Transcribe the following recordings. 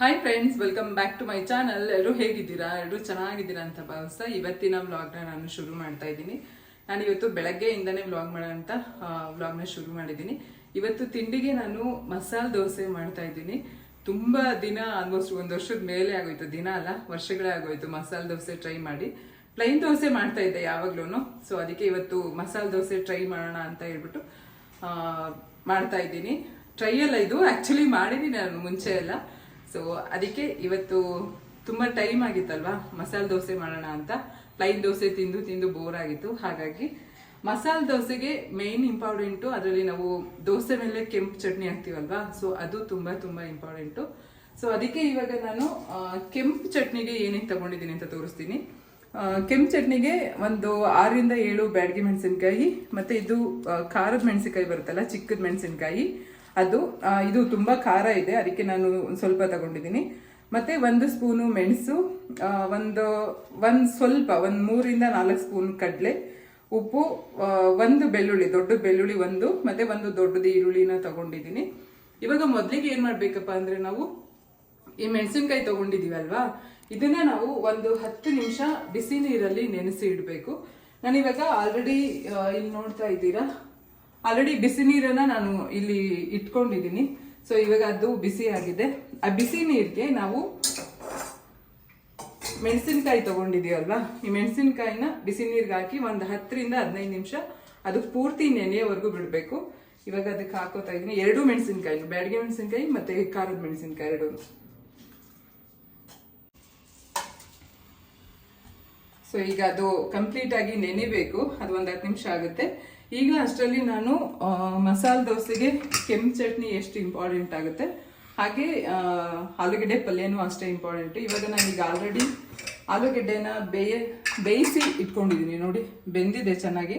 Hi friends welcome back to my channel ಎಲ್ಲರೂ ಹೇಗಿದ್ದೀರಾ? ಎಲ್ಲರೂ ಚೆನ್ನಾಗಿದ್ದೀರಾ ಅಂತ ಭಾವಿಸ್ತಾ ಇವತ್ತಿನ ವ್ಲಾಗ್ನ ನಾನು ಶುರು ಮಾಡ್ತಾ ಇದ್ದೀನಿ. ನಾನು ಇವತ್ತು ಬೆಳಗ್ಗೆಯಿಂದನೇ ವ್ಲಾಗ್ ಮಾಡೋ ಅಂತ ವ್ಲಾಗ್ನ ಶುರು ಮಾಡಿದ್ದೀನಿ. ಇವತ್ತು ತಿಂಡಿಗೆ ನಾನು ಮಸಾಲ ದೋಸೆ ಮಾಡ್ತಾ ಇದ್ದೀನಿ. ತುಂಬ ದಿನ ಆಲ್ಮೋಸ್ಟ್ ಒಂದು ವರ್ಷದ ಮೇಲೆ ಆಗೋಯ್ತು. ದಿನ ಅಲ್ಲ, ವರ್ಷಗಳೇ ಆಗೋಯ್ತು ಮಸಾಲೆ ದೋಸೆ ಟ್ರೈ ಮಾಡಿ. ಪ್ಲೈನ್ ದೋಸೆ ಮಾಡ್ತಾ ಇದ್ದೆ ಯಾವಾಗ್ಲೂ ಸೊ ಅದಕ್ಕೆ ಇವತ್ತು ಮಸಾಲ ದೋಸೆ ಟ್ರೈ ಮಾಡೋಣ ಅಂತ ಹೇಳ್ಬಿಟ್ಟು ಮಾಡ್ತಾ ಇದ್ದೀನಿ. ಟ್ರೈ ಅಲ್ಲ ಇದು. ಆಕ್ಚುಲಿ ಮಾಡಿದ್ದೀನಿ ನಾನು ಮುಂಚೆ ಎಲ್ಲ. ಸೊ ಅದಕ್ಕೆ ಇವತ್ತು ತುಂಬ ಟೈಮ್ ಆಗಿತ್ತಲ್ವಾ? ಮಸಾಲೆ ದೋಸೆ ಮಾಡೋಣ ಅಂತ. ಪ್ಲೈನ್ ದೋಸೆ ತಿಂದು ತಿಂದು ಬೋರ್ ಆಗಿತ್ತು. ಹಾಗಾಗಿ ಮಸಾಲ ದೋಸೆಗೆ ಮೇನ್ ಇಂಪಾರ್ಟೆಂಟು ಅದರಲ್ಲಿ ನಾವು ದೋಸೆ ಮೇಲೆ ಕೆಂಪು ಚಟ್ನಿ ಹಾಕ್ತೀವಲ್ವಾ? ಸೊ ಅದು ತುಂಬ ತುಂಬ ಇಂಪಾರ್ಟೆಂಟು ಸೊ ಅದಕ್ಕೆ ಇವಾಗ ನಾನು ಕೆಂಪು ಚಟ್ನಿಗೆ ಏನೇನು ತಗೊಂಡಿದ್ದೀನಿ ಅಂತ ತೋರಿಸ್ತೀನಿ. ಕೆಂಪು ಚಟ್ನಿಗೆ ಒಂದು ಆರರಿಂದ ಏಳು ಬ್ಯಾಡಗಿ ಮೆಣಸಿನ್ಕಾಯಿ, ಮತ್ತೆ ಇದು ಖಾರದ ಮೆಣಸಿನಕಾಯಿ ಬರುತ್ತಲ್ಲ, ಚಿಕ್ಕದ ಮೆಣಸಿನಕಾಯಿ ಅದು ಇದು ತುಂಬ ಖಾರ ಇದೆ. ಅದಕ್ಕೆ ನಾನು ಸ್ವಲ್ಪ ತಗೊಂಡಿದ್ದೀನಿ. ಮತ್ತೆ ಒಂದು ಸ್ಪೂನು ಮೆಣಸು ಒಂದು ಒಂದು ಸ್ವಲ್ಪ, ಒಂದು ಮೂರಿಂದ ನಾಲ್ಕು ಸ್ಪೂನ್ ಕಡಲೆ ಉಪ್ಪು ಒಂದು ಬೆಳ್ಳುಳ್ಳಿ, ದೊಡ್ಡ ಬೆಳ್ಳುಳ್ಳಿ ಒಂದು, ಮತ್ತೆ ಒಂದು ದೊಡ್ಡದು ಈರುಳ್ಳಿನ ತಗೊಂಡಿದ್ದೀನಿ. ಇವಾಗ ಮೊದಲಿಗೆ ಏನ್ ಮಾಡ್ಬೇಕಪ್ಪ ಅಂದ್ರೆ ನಾವು ಈ ಮೆಣಸಿನ್ಕಾಯಿ ತಗೊಂಡಿದೀವಲ್ವಾ? ಇದನ್ನ ನಾವು ಒಂದು ಹತ್ತು ನಿಮಿಷ ಬಿಸಿ ನೀರಲ್ಲಿ ನೆನೆಸಿ ಇಡಬೇಕು. ನಾನಿವಾಗ ಆಲ್ರೆಡಿ ಇಲ್ಲಿ ನೋಡ್ತಾ ಇದ್ದೀರಾ? ಆಲ್ರೆಡಿ ಬಿಸಿ ನೀರನ್ನ ನಾನು ಇಲ್ಲಿ ಇಟ್ಕೊಂಡಿದ್ದೀನಿ. ಸೊ ಇವಾಗ ಅದು ಬಿಸಿ ಆಗಿದೆ. ಆ ಬಿಸಿ ನೀರಿಗೆ ನಾವು ಮೆಣಸಿನ್ಕಾಯಿ ತಗೊಂಡಿದೀವಲ್ವಾ ಈ ಮೆಣಸಿನ್ಕಾಯಿನ ಬಿಸಿ ನೀರ್ಗೆ ಹಾಕಿ ಒಂದು ಹತ್ತರಿಂದ ಹದಿನೈದು ನಿಮಿಷ ಅದು ಪೂರ್ತಿ ನೆನೆಯವರೆಗೂ ಬಿಡಬೇಕು. ಇವಾಗ ಅದಕ್ಕೆ ಹಾಕೋತಾ ಇದ್ದೀನಿ. ಎರಡು ಮೆಣಸಿನ್ಕಾಯಿ ಬ್ಯಾಡಗೆ ಮೆಣಸಿನ್ಕಾಯಿ ಮತ್ತೆ ಖಾರದ ಮೆಣಸಿನ್ಕಾಯಿ ಎರಡು. ಸೊ ಈಗ ಅದು ಕಂಪ್ಲೀಟ್ ಆಗಿ ನೆನೆಬೇಕು. ಅದು ಒಂದು ಹತ್ತು ನಿಮಿಷ ಆಗುತ್ತೆ. ಈಗ ಅಷ್ಟರಲ್ಲಿ ನಾನು ಮಸಾಲೆ ದೋಸೆಗೆ ಕೆಂಪು ಚಟ್ನಿ ಎಷ್ಟು ಇಂಪಾರ್ಟೆಂಟ್ ಆಗುತ್ತೆ. ಹಾಗೆ ಆಲೂಗೆಡ್ಡೆ ಪಲ್ಯನೂ ಅಷ್ಟೇ ಇಂಪಾರ್ಟೆಂಟ್ ಇವಾಗ ನಾನು ಈಗ ಆಲ್ರೆಡಿ ಆಲೂಗೆಡ್ಡೆನ ಬೇಯ, ಬೇಯಿಸಿ ಇಟ್ಕೊಂಡಿದ್ದೀನಿ ನೋಡಿ, ಬೆಂದಿದೆ ಚೆನ್ನಾಗಿ.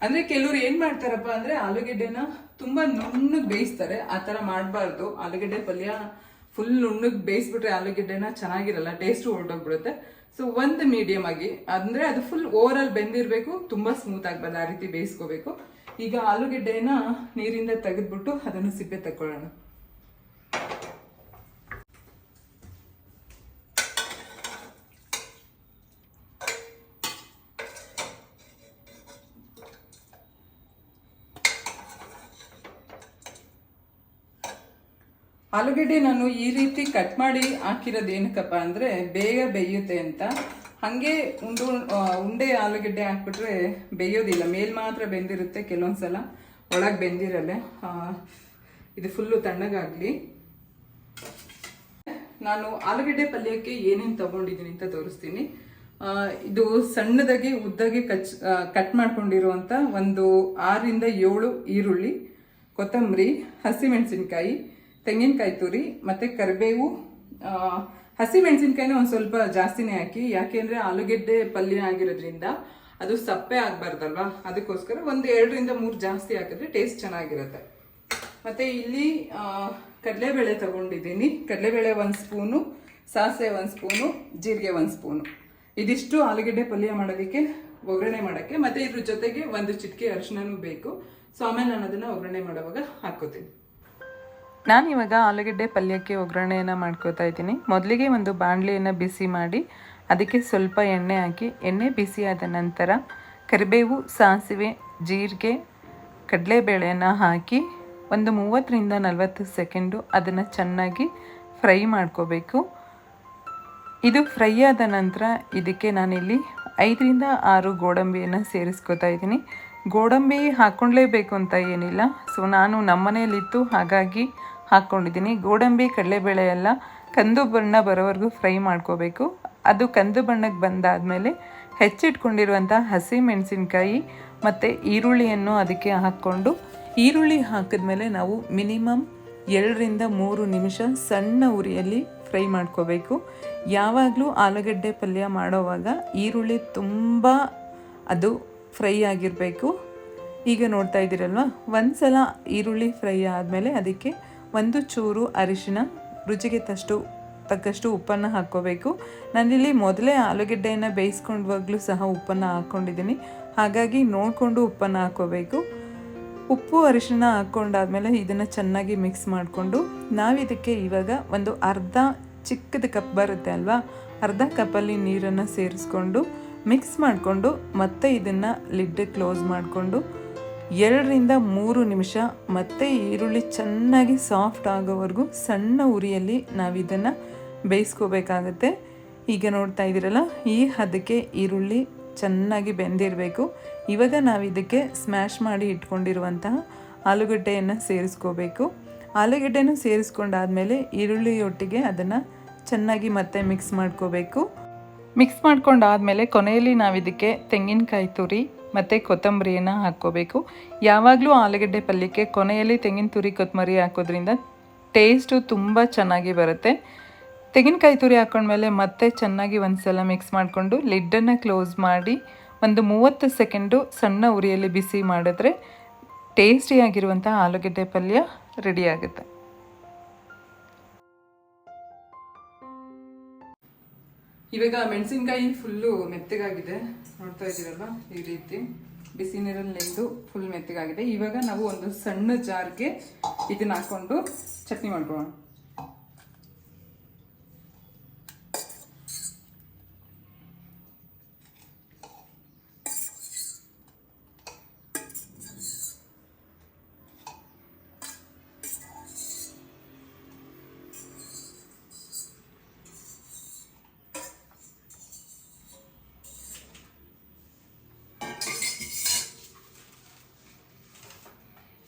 ಅಂದರೆ ಕೆಲವ್ರು ಏನು ಮಾಡ್ತಾರಪ್ಪ ಅಂದರೆ ಆಲೂಗೆಡ್ಡೆನ ತುಂಬ ನುಣ್ಣಗೆ ಬೇಯಿಸ್ತಾರೆ. ಆ ಥರ ಮಾಡಬಾರ್ದು. ಆಲೂಗೆಡ್ಡೆ ಪಲ್ಯ ಫುಲ್ ನುಣ್ಣಗೆ ಬೇಯಿಸ್ಬಿಟ್ರೆ ಆಲೂಗೆಡ್ಡೆನ ಚೆನ್ನಾಗಿರಲ್ಲ ಟೇಸ್ಟು ಹೊರಟೋಗ್ಬಿಡುತ್ತೆ ಸೊ ಒಂದು ಮೀಡಿಯಂ ಆಗಿ, ಅಂದ್ರೆ ಅದು ಫುಲ್ ಓವರ್ ಬೆಂದಿರಬೇಕು, ತುಂಬಾ ಸ್ಮೂತ್ ಆಗಬಾರ್ದು ಆ ರೀತಿ ಬೇಯಿಸ್ಕೋಬೇಕು. ಈಗ ಆಲೂಗೆಡ್ಡೆನ ನೀರಿಂದ ತೆಗೆದ್ಬಿಟ್ಟು ಅದನ್ನು ಸಿಪ್ಪೆ ತಕೊಳ್ಳೋಣ ಆಲೂಗೆಡ್ಡೆ ನಾನು ಈ ರೀತಿ ಕಟ್ ಮಾಡಿ ಹಾಕಿರೋದು ಏನಕ್ಕಪ್ಪ ಅಂದರೆ ಬೇಗ ಬೇಯುತ್ತೆ ಅಂತ. ಹಾಗೆ ಉಂಡು ಉಂಡೆ ಆಲೂಗಡ್ಡೆ ಹಾಕ್ಬಿಟ್ರೆ ಬೇಯೋದಿಲ್ಲ. ಮೇಲ್ ಮಾತ್ರ ಬೆಂದಿರುತ್ತೆ ಕೆಲವೊಂದ್ಸಲ. ಒಳಗೆ ಬೆಂದಿರಲ್ಲ. ಇದು ಫುಲ್ಲು ತಣ್ಣಗಾಗಲಿ. ನಾನು ಆಲೂಗಡ್ಡೆ ಪಲ್ಯಕ್ಕೆ ಏನೇನು ತಗೊಂಡಿದ್ದೀನಿ ಅಂತ ತೋರಿಸ್ತೀನಿ. ಇದು ಸಣ್ಣದಾಗಿ, ಉದ್ದಾಗಿ ಕಚ್ ಕಟ್ ಮಾಡ್ಕೊಂಡಿರುವಂಥ ಒಂದು ಆರರಿಂದ ಏಳು ಈರುಳ್ಳಿ, ಕೊತ್ತಂಬರಿ, ಹಸಿಮೆಣಸಿನ್ಕಾಯಿ ತೆಂಗಿನಕಾಯಿ ತುರಿ ಮತ್ತು ಕರಿಬೇವು ಹಸಿಮೆಣಸಿನ್ಕಾಯಿನೂ ಒಂದು ಸ್ವಲ್ಪ ಜಾಸ್ತಿನೇ ಹಾಕಿ ಯಾಕೆಂದ್ರೆ ಆಲೂಗೆಡ್ಡೆ ಪಲ್ಯ ಆಗಿರೋದ್ರಿಂದ ಅದು ಸಪ್ಪೆ ಆಗಬಾರ್ದಲ್ವಾ? ಅದಕ್ಕೋಸ್ಕರ ಒಂದು ಎರಡರಿಂದ ಮೂರು ಜಾಸ್ತಿ ಹಾಕಿದ್ರೆ ಟೇಸ್ಟ್ ಚೆನ್ನಾಗಿರುತ್ತೆ. ಮತ್ತು ಇಲ್ಲಿ ಕಡಲೆಬೇಳೆ ತಗೊಂಡಿದ್ದೀನಿ. ಕಡಲೆಬೇಳೆ ಒಂದು ಸ್ಪೂನು, ಸಾಸಿವೆ ಒಂದು ಸ್ಪೂನು, ಜೀರಿಗೆ ಒಂದು ಸ್ಪೂನು. ಇದಿಷ್ಟು ಆಲೂಗೆಡ್ಡೆ ಪಲ್ಯ ಮಾಡೋದಕ್ಕೆ ಒಗ್ಗರಣೆ ಮಾಡೋಕ್ಕೆ, ಮತ್ತು ಇದ್ರ ಜೊತೆಗೆ ಒಂದು ಚಿಟಿಕೆ ಅರಿಶಿನೂ ಬೇಕು. ಸೊ ಆಮೇಲೆ ನಾನು ಅದನ್ನು ಒಗ್ಗರಣೆ ಮಾಡುವಾಗ ಹಾಕೋತೀನಿ. ನಾನು ಇವಾಗ ಆಲೂಗಡ್ಡೆ ಪಲ್ಯಕ್ಕೆ ಒಗ್ಗರಣೆಯನ್ನು ಮಾಡ್ಕೋತಾ ಇದ್ದೀನಿ. ಮೊದಲಿಗೆ ಒಂದು ಬಾಣಲೆಯನ್ನು ಬಿಸಿ ಮಾಡಿ ಅದಕ್ಕೆ ಸ್ವಲ್ಪ ಎಣ್ಣೆ ಹಾಕಿ, ಎಣ್ಣೆ ಬಿಸಿ ಆದ ನಂತರ ಕರಿಬೇವು, ಸಾಸಿವೆ, ಜೀರಿಗೆ ಕಡಲೆಬೇಳೆಯನ್ನು ಹಾಕಿ ಒಂದು ಮೂವತ್ತರಿಂದ ನಲವತ್ತು ಸೆಕೆಂಡು ಅದನ್ನು ಚೆನ್ನಾಗಿ ಫ್ರೈ ಮಾಡ್ಕೋಬೇಕು. ಇದು ಫ್ರೈ ಆದ ನಂತರ ಇದಕ್ಕೆ ನಾನಿಲ್ಲಿ ಐದರಿಂದ ಆರು ಗೋಡಂಬಿಯನ್ನು ಸೇರಿಸ್ಕೊತಾ ಇದ್ದೀನಿ. ಗೋಡಂಬಿ ಹಾಕ್ಕೊಳ್ಳೇಬೇಕು ಅಂತ ಏನಿಲ್ಲ. ಸೊ ನಾನು ನಮ್ಮನೇಲಿತ್ತು ಹಾಗಾಗಿ ಹಾಕ್ಕೊಂಡಿದ್ದೀನಿ. ಗೋಡಂಬಿ ಕಡಲೆಬೇಳೆ ಎಲ್ಲ ಕಂದು ಬಣ್ಣ ಬರೋವರೆಗೂ ಫ್ರೈ ಮಾಡ್ಕೋಬೇಕು. ಅದು ಕಂದು ಬಣ್ಣಕ್ಕೆ ಬಂದಾದಮೇಲೆ ಹೆಚ್ಚಿಟ್ಕೊಂಡಿರುವಂಥ ಹಸಿ ಮೆಣಸಿನ್ಕಾಯಿ ಮತ್ತು ಈರುಳ್ಳಿಯನ್ನು ಅದಕ್ಕೆ ಹಾಕ್ಕೊಂಡು, ಈರುಳ್ಳಿ ಹಾಕಿದ್ಮೇಲೆ ನಾವು ಮಿನಿಮಮ್ ಎರಡರಿಂದ ಮೂರು ನಿಮಿಷ ಸಣ್ಣ ಉರಿಯಲ್ಲಿ ಫ್ರೈ ಮಾಡ್ಕೋಬೇಕು. ಯಾವಾಗಲೂ ಆಲೂಗಡ್ಡೆ ಪಲ್ಯ ಮಾಡೋವಾಗ ಈರುಳ್ಳಿ ತುಂಬ ಅದು ಫ್ರೈ ಆಗಿರಬೇಕು. ಈಗ ನೋಡ್ತಾ ಇದ್ದೀರಲ್ವ? ಒಂದು ಸಲ ಈರುಳ್ಳಿ ಫ್ರೈ ಆದಮೇಲೆ ಅದಕ್ಕೆ ಒಂದು ಚೂರು ಅರಿಶಿನ, ರುಚಿಗೆ ತಷ್ಟು, ತಕ್ಕಷ್ಟು ಉಪ್ಪನ್ನು ಹಾಕ್ಕೋಬೇಕು. ನಾನಿಲ್ಲಿ ಮೊದಲೇ ಆಲೂಗೆಡ್ಡೆಯನ್ನು ಬೇಯಿಸ್ಕೊಂಡವಾಗಲೂ ಸಹ ಉಪ್ಪನ್ನು ಹಾಕ್ಕೊಂಡಿದ್ದೀನಿ. ಹಾಗಾಗಿ ನೋಡಿಕೊಂಡು ಉಪ್ಪನ್ನು ಹಾಕ್ಕೋಬೇಕು. ಉಪ್ಪು, ಅರಿಶಿನ ಹಾಕ್ಕೊಂಡಾದ್ಮೇಲೆ ಇದನ್ನು ಚೆನ್ನಾಗಿ ಮಿಕ್ಸ್ ಮಾಡಿಕೊಂಡು ನಾವಿದಕ್ಕೆ ಇವಾಗ ಒಂದು ಅರ್ಧ ಚಿಕ್ಕದ ಕಪ್ ಬರುತ್ತೆ ಅಲ್ವಾ? ಅರ್ಧ ಕಪ್ಪಲ್ಲಿ ನೀರನ್ನು ಸೇರಿಸ್ಕೊಂಡು ಮಿಕ್ಸ್ ಮಾಡಿಕೊಂಡು ಮತ್ತೆ ಇದನ್ನು ಲಿಡ್ ಕ್ಲೋಸ್ ಮಾಡಿಕೊಂಡು ಎರಡರಿಂದ ಮೂರು ನಿಮಿಷ ಮತ್ತೆ ಈರುಳ್ಳಿ ಚೆನ್ನಾಗಿ ಸಾಫ್ಟ್ ಆಗೋವರೆಗೂ ಸಣ್ಣ ಉರಿಯಲ್ಲಿ ನಾವಿದನ್ನು ಬೇಯಿಸ್ಕೋಬೇಕಾಗತ್ತೆ. ಈಗ ನೋಡ್ತಾ ಇದ್ದೀರಲ್ಲ, ಈ ಹದಕ್ಕೆ ಈರುಳ್ಳಿ ಚೆನ್ನಾಗಿ ಬೆಂದಿರಬೇಕು. ಇವಾಗ ನಾವು ಇದಕ್ಕೆ ಸ್ಮ್ಯಾಶ್ ಮಾಡಿ ಇಟ್ಕೊಂಡಿರುವಂತಹ ಆಲೂಗಡ್ಡೆಯನ್ನು ಸೇರಿಸ್ಕೋಬೇಕು. ಆಲೂಗಡ್ಡೆನೂ ಸೇರಿಸ್ಕೊಂಡಾದ್ಮೇಲೆ ಈರುಳ್ಳಿಯೊಟ್ಟಿಗೆ ಅದನ್ನು ಚೆನ್ನಾಗಿ ಮತ್ತೆ ಮಿಕ್ಸ್ ಮಾಡ್ಕೋಬೇಕು. ಮಿಕ್ಸ್ ಮಾಡ್ಕೊಂಡಾದ್ಮೇಲೆ ಕೊನೆಯಲ್ಲಿ ನಾವು ಇದಕ್ಕೆ ತೆಂಗಿನಕಾಯಿ ತುರಿ ಮತ್ತು ಕೊತ್ತಂಬರಿಯನ್ನು ಹಾಕ್ಕೋಬೇಕು. ಯಾವಾಗಲೂ ಆಲೂಗಡ್ಡೆ ಪಲ್ಯಕ್ಕೆ ಕೊನೆಯಲ್ಲಿ ತೆಂಗಿನ ತುರಿ, ಕೊತ್ತಂಬರಿ ಹಾಕೋದ್ರಿಂದ ಟೇಸ್ಟು ತುಂಬ ಚೆನ್ನಾಗಿ ಬರುತ್ತೆ. ತೆಂಗಿನಕಾಯಿ ತುರಿ ಹಾಕೊಂಡ್ಮೇಲೆ ಮತ್ತೆ ಚೆನ್ನಾಗಿ ಒಂದ್ಸಲ ಮಿಕ್ಸ್ ಮಾಡಿಕೊಂಡು ಲಿಡ್ಡನ್ನು ಕ್ಲೋಸ್ ಮಾಡಿ ಒಂದು ಮೂವತ್ತು ಸೆಕೆಂಡು ಸಣ್ಣ ಉರಿಯಲ್ಲಿ ಬಿಸಿ ಮಾಡಿದ್ರೆ ಟೇಸ್ಟಿಯಾಗಿರುವಂಥ ಆಲೂಗಡ್ಡೆ ಪಲ್ಯ ರೆಡಿ ಇವಾಗ ಮೆಣಸಿನ್ಕಾಯಿ ಫುಲ್ಲು ಮೆತ್ತಗಾಗಿದೆ. ನೋಡ್ತಾ ಇದ್ದೀರಲ್ವ? ಈ ರೀತಿ ಬಿಸಿ ನೀರಲ್ಲಿ ನೆಂದು ಫುಲ್ ಮೆತ್ತಗಾಗಿದೆ. ಇವಾಗ ನಾವು ಒಂದು ಸಣ್ಣ ಜಾರ್ಗೆ ಇದನ್ನ ಹಾಕೊಂಡು ಚಟ್ನಿ ಮಾಡ್ಕೊಳ್ಳೋಣ.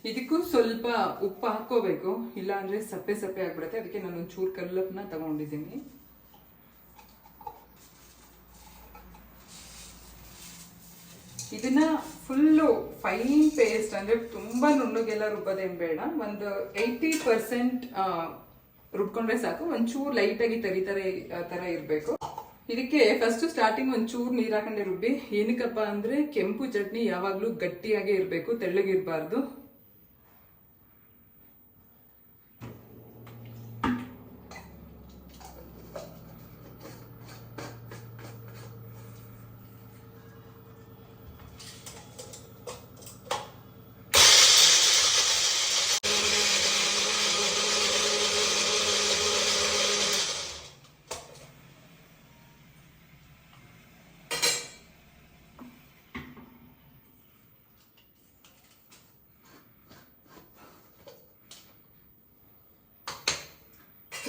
ಇದಕ್ಕೂ ಸ್ವಲ್ಪ ಉಪ್ಪು ಹಾಕೋಬೇಕು. ಇಲ್ಲ ಅಂದ್ರೆ ಸಪ್ಪೆ ಸಪ್ಪೆ ಆಗ್ಬಿಡುತ್ತೆ. ಅದಕ್ಕೆ ನಾನು ಒಂಚೂರು ಕಲ್ಲಪ್ಪನ ತಗೊಂಡಿದ್ದೀನಿ. ಇದನ್ನ ಫುಲ್ಲು ಫೈನ್ ಪೇಸ್ಟ್ ಅಂದ್ರೆ ತುಂಬಾ ನುಣ್ಣಗೆಲ್ಲ ರುಬ್ಬೋದೇನು ಬೇಡ. ಒಂದು ಏಯ್ಟಿ ಪರ್ಸೆಂಟ್ ರುಬ್ಕೊಂಡ್ರೆ ಸಾಕು. ಒಂಚೂರು ಲೈಟಾಗಿ ಆ, ತರ ಇರಬೇಕು. ಇದಕ್ಕೆ ಫಸ್ಟ್ ಸ್ಟಾರ್ಟಿಂಗ್ ಒಂಚೂರು ನೀರು ಹಾಕೊಂಡೆ ರುಬ್ಬಿ. ಏನಕ್ಕಪ್ಪ ಅಂದ್ರೆ ಕೆಂಪು ಚಟ್ನಿ ಯಾವಾಗ್ಲೂ ಗಟ್ಟಿಯಾಗೇ ಇರಬೇಕು, ತೆಳ್ಳಗಿರ್ಬಾರ್ದು.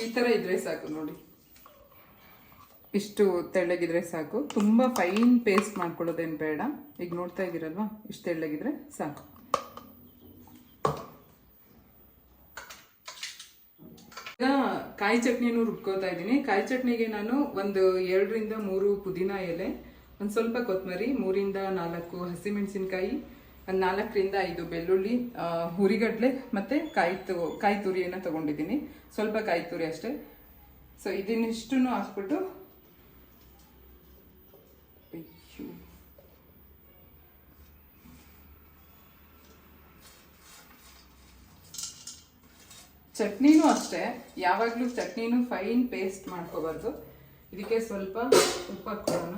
ಈ ತರ ಇದ್ರೆ ಸಾಕು ನೋಡಿ. ಇಷ್ಟು ತೆಳ್ಳಗಿದ್ರೆ ಸಾಕು. ತುಂಬಾ ಫೈನ್ ಪೇಸ್ಟ್ ಮಾಡ್ಕೊಳ್ಳೋದೇನು ಬೇಡ. ಈಗ ನೋಡ್ತಾ ಇದ್ದೀರಲ್ವಾ ಇಷ್ಟು ತೆಳ್ಳಗಿದ್ರೆ ಸಾಕು. ಈಗ ಕಾಯಿ ಚಟ್ನಿಯನ್ನು ರುಬ್ಕೋತಾ ಇದ್ದೀನಿ. ಕಾಯಿ ಚಟ್ನಿಗೆ ನಾನು ಒಂದು ಎರಡರಿಂದ ಮೂರು ಪುದೀನ ಎಲೆ, ಒಂದು ಸ್ವಲ್ಪ ಕೊತ್ತಂಬರಿ ಮೂರಿಂದ ನಾಲ್ಕು ಹಸಿಮೆಣಸಿನಕಾಯಿ ಒಂದು ನಾಲ್ಕರಿಂದ ಐದು ಬೆಳ್ಳುಳ್ಳಿ ಹುರಿಗಡ್ಲೆ ಮತ್ತೆ ಕಾಯಿ ತು, ಕಾಯಿ ತುರಿಯನ್ನು ತಗೊಂಡಿದ್ದೀನಿ. ಸ್ವಲ್ಪ ಕಾಯಿ ತುರಿ ಅಷ್ಟೇ. ಸೊ ಇದನ್ನಿಷ್ಟು ಹಾಕ್ಬಿಟ್ಟು. ಚಟ್ನಿನೂ ಅಷ್ಟೇ. ಯಾವಾಗಲೂ ಚಟ್ನಿನೂ ಫೈನ್ ಪೇಸ್ಟ್ ಮಾಡ್ಕೋಬಾರ್ದು. ಇದಕ್ಕೆ ಸ್ವಲ್ಪ ಉಪ್ಪು ಹಾಕ್ಕೊಳ್ಳೋಣ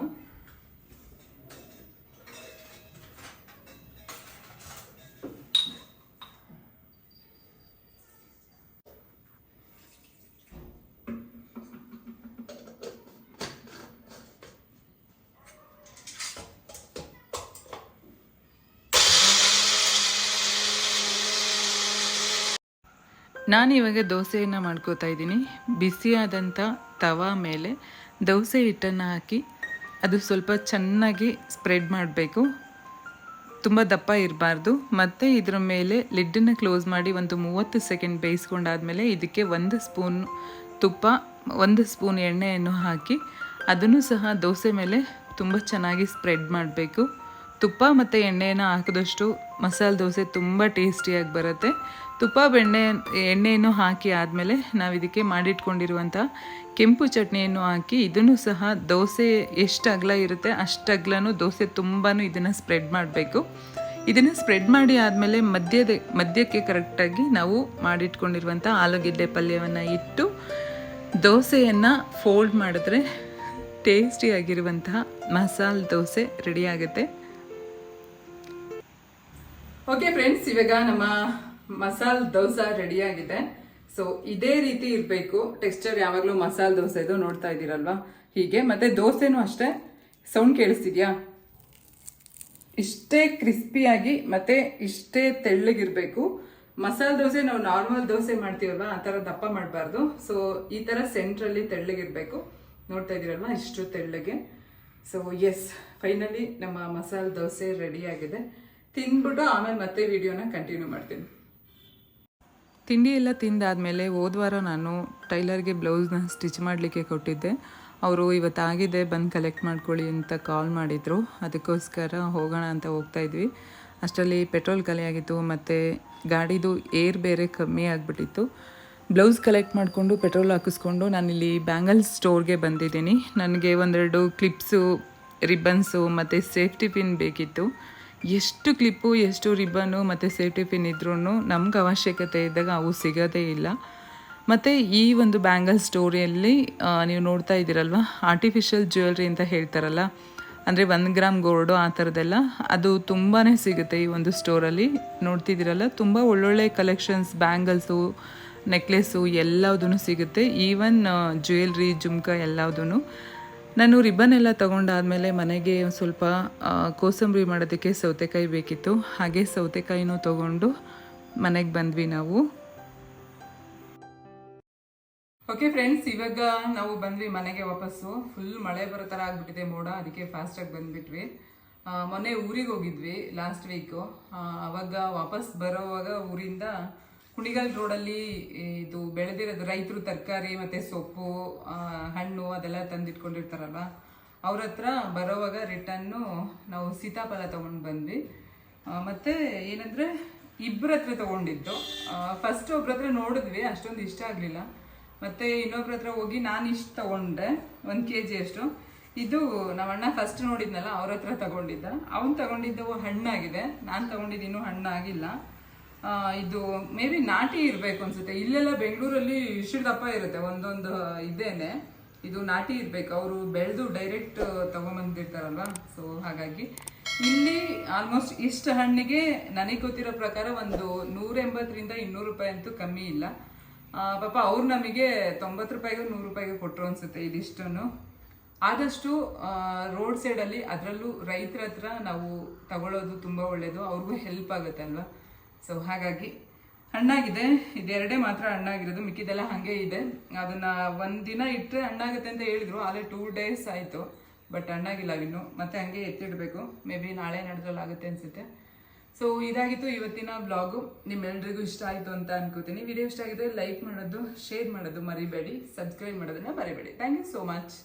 ನಾನು ಇವಾಗ ದೋಸೆಯನ್ನು ಮಾಡ್ಕೋತಾ ಇದ್ದೀನಿ. ಬಿಸಿಯಾದಂಥ ತವಾ ಮೇಲೆ ದೋಸೆ ಹಿಟ್ಟನ್ನು ಹಾಕಿ ಅದು ಸ್ವಲ್ಪ ಚೆನ್ನಾಗಿ ಸ್ಪ್ರೆಡ್ ಮಾಡಬೇಕು. ತುಂಬ ದಪ್ಪ ಇರಬಾರ್ದು. ಮತ್ತು ಇದರ ಮೇಲೆ ಲಿಡ್ಡನ್ನು ಕ್ಲೋಸ್ ಮಾಡಿ ಒಂದು ಮೂವತ್ತು ಸೆಕೆಂಡ್ ಬೇಯಿಸ್ಕೊಂಡಾದ್ಮೇಲೆ ಇದಕ್ಕೆ ಒಂದು ಸ್ಪೂನ್ ತುಪ್ಪ, ಒಂದು ಸ್ಪೂನ್ ಎಣ್ಣೆಯನ್ನು ಹಾಕಿ ಅದನ್ನು ಸಹ ದೋಸೆ ಮೇಲೆ ತುಂಬ ಚೆನ್ನಾಗಿ ಸ್ಪ್ರೆಡ್ ಮಾಡಬೇಕು. ತುಪ್ಪ ಮತ್ತು ಎಣ್ಣೆಯನ್ನು ಹಾಕಿದಷ್ಟು ಮಸಾಲೆ ದೋಸೆ ತುಂಬ ಟೇಸ್ಟಿಯಾಗಿ ಬರುತ್ತೆ. ತುಪ್ಪ, ಬೆಣ್ಣೆ, ಎಣ್ಣೆಯನ್ನು ಹಾಕಿ ಆದಮೇಲೆ ನಾವು ಇದಕ್ಕೆ ಮಾಡಿಟ್ಕೊಂಡಿರುವಂಥ ಕೆಂಪು ಚಟ್ನಿಯನ್ನು ಹಾಕಿ ಇದನ್ನು ಸಹ ದೋಸೆ ಎಷ್ಟು ಅಗಲ ಇರುತ್ತೆ ಅಷ್ಟು ಅಗಲನೂ ದೋಸೆ ತುಂಬಾ ಇದನ್ನು ಸ್ಪ್ರೆಡ್ ಮಾಡಬೇಕು. ಇದನ್ನು ಸ್ಪ್ರೆಡ್ ಮಾಡಿ ಆದಮೇಲೆ ಮಧ್ಯದ ಮಧ್ಯಕ್ಕೆ ಕರೆಕ್ಟಾಗಿ ನಾವು ಮಾಡಿಟ್ಕೊಂಡಿರುವಂಥ ಆಲೂಗೆಡ್ಡೆ ಪಲ್ಯವನ್ನು ಇಟ್ಟು ದೋಸೆಯನ್ನು ಫೋಲ್ಡ್ ಮಾಡಿದ್ರೆ ಟೇಸ್ಟಿಯಾಗಿರುವಂತಹ ಮಸಾಲೆ ದೋಸೆ ರೆಡಿ ಆಗುತ್ತೆ. ಓಕೆ ಫ್ರೆಂಡ್ಸ್ ಇವಾಗ ನಮ್ಮ ಮಸಾಲ್ ದೋಸೆ ರೆಡಿ ಆಗಿದೆ. ಸೊ ಇದೇ ರೀತಿ ಇರಬೇಕು. ಟೆಕ್ಸ್ಚರ್ ಯಾವಾಗಲೂ ಮಸಾಲ್ ದೋಸೆ ಇದು ನೋಡ್ತಾ ಇದ್ದೀರಲ್ವಾ? ಹೀಗೆ, ಮತ್ತೆ ದೋಸೆನೂ ಅಷ್ಟೇ. ಸೌಂಡ್ ಕೇಳಿಸ್ತಿದ್ಯಾ? ಇಷ್ಟೇ ಕ್ರಿಸ್ಪಿಯಾಗಿ ಮತ್ತೆ ಇಷ್ಟೇ ತೆಳ್ಳಗಿರ್ಬೇಕು. ಮಸಾಲೆ ದೋಸೆ ನಾವು ನಾರ್ಮಲ್ ದೋಸೆ ಮಾಡ್ತೀವಲ್ವ? ಆ ಥರ ದಪ್ಪ ಮಾಡಬಾರ್ದು. ಸೊ ಈ ಥರ ಸೆಂಟ್ರಲ್ಲಿ ತೆಳ್ಳಗಿರ್ಬೇಕು. ನೋಡ್ತಾ ಇದ್ದೀರಲ್ವಾ? ಇಷ್ಟು ತೆಳ್ಳಗೆ. ಸೊ ಎಸ್ ಫೈನಲಿ ನಮ್ಮ ಮಸಾಲೆ ದೋಸೆ ರೆಡಿ ಆಗಿದೆ. ತಿಂದ್ಬಿಟ್ಟು ಆಮೇಲೆ ಮತ್ತೆ ವಿಡಿಯೋನ ಕಂಟಿನ್ಯೂ ಮಾಡ್ತೀನಿ. ತಿಂಡಿ ಎಲ್ಲ ತಿಂದಾದಮೇಲೆ ಹೋದ್ವಾರ ನಾನು ಟೈಲರ್ಗೆ ಬ್ಲೌಸ್ನ ಸ್ಟಿಚ್ ಮಾಡಲಿಕ್ಕೆ ಕೊಟ್ಟಿದ್ದೆ. ಅವರು ಇವತ್ತಾಗಿದೆ ಬಂದು ಕಲೆಕ್ಟ್ ಮಾಡ್ಕೊಳ್ಳಿ ಅಂತ ಕಾಲ್ ಮಾಡಿದರು. ಅದಕ್ಕೋಸ್ಕರ ಹೋಗೋಣ ಅಂತ ಹೋಗ್ತಾ ಇದ್ವಿ. ಅಷ್ಟರಲ್ಲಿ ಪೆಟ್ರೋಲ್ ಖಾಲಿಯಾಗಿತ್ತು ಮತ್ತು ಗಾಡಿದು ಏರ್ ಬೇರೆ ಕಮ್ಮಿ ಆಗಿಬಿಟ್ಟಿತ್ತು. ಬ್ಲೌಸ್ ಕಲೆಕ್ಟ್ ಮಾಡಿಕೊಂಡು ಪೆಟ್ರೋಲ್ ಹಾಕಿಸ್ಕೊಂಡು ನಾನಿಲ್ಲಿ ಬ್ಯಾಂಗಲ್ ಸ್ಟೋರ್ಗೆ ಬಂದಿದ್ದೀನಿ. ನನಗೆ ಒಂದೆರಡು ಕ್ಲಿಪ್ಸು ರಿಬ್ಬನ್ಸು ಮತ್ತು ಸೇಫ್ಟಿ ಪಿನ್ ಬೇಕಿತ್ತು. ಎಷ್ಟು ಕ್ಲಿಪ್ಪು, ಎಷ್ಟು ರಿಬ್ಬನ್ನು ಮತ್ತು ಸೇಫ್ಟಿ ಪಿನ್ ಇದ್ರೂ ನಮ್ಗೆ ಅವಶ್ಯಕತೆ ಇದ್ದಾಗ ಅವು ಸಿಗೋದೇ ಇಲ್ಲ. ಮತ್ತು ಈ ಒಂದು ಬ್ಯಾಂಗಲ್ ಸ್ಟೋರಿಯಲ್ಲಿ ನೀವು ನೋಡ್ತಾ ಇದ್ದೀರಲ್ವ? ಆರ್ಟಿಫಿಷಿಯಲ್ ಜ್ಯುವೆಲ್ರಿ ಅಂತ ಹೇಳ್ತಾರಲ್ಲ. ಅಂದರೆ ಒಂದು ಗ್ರಾಮ್ ಗೋಲ್ಡು ಆ ಥರದ್ದೆಲ್ಲ ಅದು ತುಂಬಾ ಸಿಗುತ್ತೆ ಈ ಒಂದು ಸ್ಟೋರಲ್ಲಿ. ನೋಡ್ತಿದ್ದೀರಲ್ಲ, ತುಂಬ ಒಳ್ಳೊಳ್ಳೆ ಕಲೆಕ್ಷನ್ಸ್ ಬ್ಯಾಂಗಲ್ಸು ನೆಕ್ಲೆಸ್ಸು ಎಲ್ಲದೂ ಸಿಗುತ್ತೆ. ಈವನ್ ಜ್ಯುವೆಲ್ರಿ ಜುಮ್ಕ ಎಲ್ಲದೂ ನಾನು ರಿಬ್ಬನ್ ಎಲ್ಲ ತೊಗೊಂಡಾದಮೇಲೆ ಮನೆಗೆ ಒಂದು ಸ್ವಲ್ಪ ಕೋಸಂಬರಿ ಮಾಡೋದಕ್ಕೆ ಸೌತೆಕಾಯಿ ಬೇಕಿತ್ತು. ಹಾಗೆ ಸೌತೆಕಾಯಿನೂ ತೊಗೊಂಡು ಮನೆಗೆ ಬಂದ್ವಿ ನಾವು. ಓಕೆ ಫ್ರೆಂಡ್ಸ್ ಇವಾಗ ನಾವು ಬಂದ್ವಿ ಮನೆಗೆ ವಾಪಸ್ಸು. ಫುಲ್ ಮಳೆ ಬರೋ ಥರ ಆಗಿಬಿಟ್ಟಿದೆ ಮೋಡ, ಅದಕ್ಕೆ ಫಾಸ್ಟಾಗಿ ಬಂದ್ಬಿಟ್ವಿ. ಮೊನ್ನೆ ಊರಿಗೆ ಹೋಗಿದ್ವಿ ಲಾಸ್ಟ್ ವೀಕು ಅವಾಗ ವಾಪಸ್ ಬರೋವಾಗ ಊರಿಂದ ಕುಣಿಗಲ್ ರೋಡಲ್ಲಿ ಇದು ಬೆಳೆದಿರೋದು ರೈತರು ತರಕಾರಿ ಮತ್ತು ಸೊಪ್ಪು ಹಣ್ಣು ಅದೆಲ್ಲ ತಂದಿಟ್ಕೊಂಡಿರ್ತಾರಲ್ವ? ಅವ್ರ ಹತ್ರ ಬರೋವಾಗ ರಿಟರ್ನು ನಾವು ಸೀತಾಫಲ ತೊಗೊಂಡು ಬಂದ್ವಿ. ಮತ್ತು ಏನಂದ್ರೆ ಇಬ್ಬರ ಹತ್ರ ತಗೊಂಡಿದ್ದು. ಫಸ್ಟ್ ಒಬ್ರ ಹತ್ರ ನೋಡಿದ್ವಿ, ಅಷ್ಟೊಂದು ಇಷ್ಟ ಆಗಲಿಲ್ಲ. ಮತ್ತೆ ಇನ್ನೊಬ್ರ ಹತ್ರ ಹೋಗಿ ನಾನು ಇಷ್ಟು ತಗೊಂಡೆ, ಒಂದು ಕೆ ಜಿ ಅಷ್ಟು. ಇದು ನಮ್ಮ ಅಣ್ಣ ಫಸ್ಟ್ ನೋಡಿದ್ನಲ್ಲ, ಅವ್ರ ಹತ್ರ ತಗೊಂಡಿದ್ದ. ಅವ್ನು ತಗೊಂಡಿದ್ದು ಹಣ್ಣಾಗಿದೆ. ನಾನು ತಗೊಂಡಿದ್ದು ಇನ್ನೂ ಹಣ್ಣಾಗಿಲ್ಲ. ಇದು ಮೇ ಬಿ ನಾಟಿ ಇರಬೇಕು ಅನ್ಸುತ್ತೆ. ಇಲ್ಲೆಲ್ಲ ಬೆಂಗಳೂರಲ್ಲಿ ಇಷ್ಟಪ್ಪ ಇರುತ್ತೆ, ಒಂದೊಂದು ಇದೇನೆ. ಇದು ನಾಟಿ ಇರ್ಬೇಕು. ಅವರು ಬೆಳೆದು ಡೈರೆಕ್ಟ್ ತಗೊಂಬಂದಿರ್ತಾರಲ್ವ? ಸೊ ಹಾಗಾಗಿ ಇಲ್ಲಿ ಆಲ್ಮೋಸ್ಟ್ ಇಷ್ಟು ಹಣ್ಣಿಗೆ ನನಗೆ ಗೊತ್ತಿರೋ ಪ್ರಕಾರ ಒಂದು ನೂರ ಎಂಬತ್ತರಿಂದ ಇನ್ನೂರು ರೂಪಾಯಿ ಅಂತೂ ಕಮ್ಮಿ ಇಲ್ಲ. ಪಾಪ ಅವ್ರು ನಮಗೆ ತೊಂಬತ್ತು ರೂಪಾಯಿಗೂ ನೂರು ರೂಪಾಯಿಗೂ ಕೊಟ್ಟರು ಅನ್ಸುತ್ತೆ ಇದಿಷ್ಟನ್ನು ಆದಷ್ಟು ರೋಡ್ ಸೈಡಲ್ಲಿ ಅದರಲ್ಲೂ ರೈತರ ಹತ್ರ ನಾವು ತಗೊಳ್ಳೋದು ತುಂಬ ಒಳ್ಳೆಯದು ಅವ್ರಿಗೂ ಹೆಲ್ಪ್ ಆಗುತ್ತೆ ಅಲ್ವಾ? ಸೊ ಹಾಗಾಗಿ ಹಣ್ಣಾಗಿದೆ. ಇದೆರಡೇ ಮಾತ್ರ ಹಣ್ಣಾಗಿರೋದು. ಮಿಕ್ಕಿದೆಲ್ಲ ಹಾಗೆ ಇದೆ. ಅದನ್ನ ಒಂದಿನ ಇಟ್ಟರೆ ಹಣ್ಣಾಗುತ್ತೆ ಅಂತ ಹೇಳಿದ್ರು. ಆದರೆ ಟೂ ಡೇಸ್ ಆಯಿತು. ಬಟ್ ಹಣ್ಣಾಗಿಲ್ಲ ಇನ್ನು. ಮತ್ತೆ ಹಂಗೆ ಎತ್ತಿಡಬೇಕು. ಮೇ ಬಿ ನಾಳೆ ನಡೆದ್ರಲ್ಲಿ ಆಗುತ್ತೆ ಅನ್ಸುತ್ತೆ. ಸೊ ಇದಾಗಿತ್ತು ಇವತ್ತಿನ ಬ್ಲಾಗು ನಿಮ್ಮೆಲ್ರಿಗೂ ಇಷ್ಟ ಆಯಿತು ಅಂತ ಅನ್ಕೋತೀನಿ. ವಿಡಿಯೋ ಇಷ್ಟ ಆಗಿದ್ರೆ ಲೈಕ್ ಮಾಡೋದು ಶೇರ್ ಮಾಡೋದು ಮರಿಬೇಡಿ. ಸಬ್ಸ್ಕ್ರೈಬ್ ಮಾಡೋದನ್ನ ಮರಿಬೇಡಿ. Thank you so much